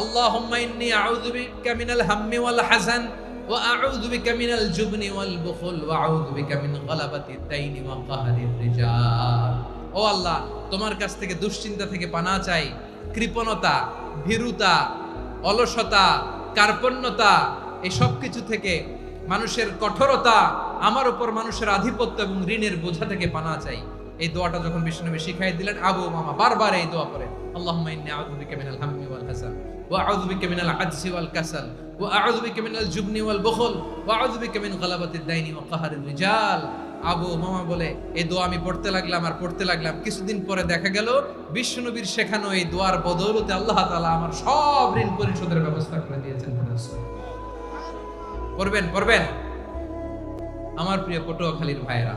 আল্লাহুম্মা ইন্নী আউযু বিকা মিনাল হাযান ওয়া আউযু বিকা মিনাল জুবনি ওয়াল বুখল ওয়া আউযু বিকা মিন ও আল্লাহ, তোমার কাছ থেকে দুশ্চিন্তা থেকে পানা চাই। কৃপণতা, ভীরুতা, অলসতা, কার্পণ্যতা, এই সব কিছু থেকে মানুষের কঠোরতা, আমার উপর মানুষের আধিপত্য এবং ঋণের বোঝা থেকে পানা চাই। এই দোয়াটা যখন বিষ্ণুনবী শিখাই দিলেন, আবু মামা বারবার এই দোয়া আউযু বিকা মিনাল হাম্মি ওয়াল হাসান, ওয়া আউযু বিকা মিনাল ওয়াল কাসাল, ওয়া আউযু বিকা মিনাল জুবনি ওয়াল বুখল, ওয়া আউযু বিকা মিন গালাবাতিদ দাইনি ওয়া রিজাল। আবু মামা বলে, এই দোয়া আমি পড়তে লাগলাম আর পড়তে লাগলাম। কিছুদিন পরে দেখা গেল বিষ্ণুনবীর শেখানো এই দোয়ার বদৌলতে আল্লাহ তাআলা আমার সব ঋণ পরিশোধের ব্যবস্থা করে দিয়েছেন পড়বেন পড়বেন। আমার প্রিয় পটুয়াখালীর ভাইয়েরা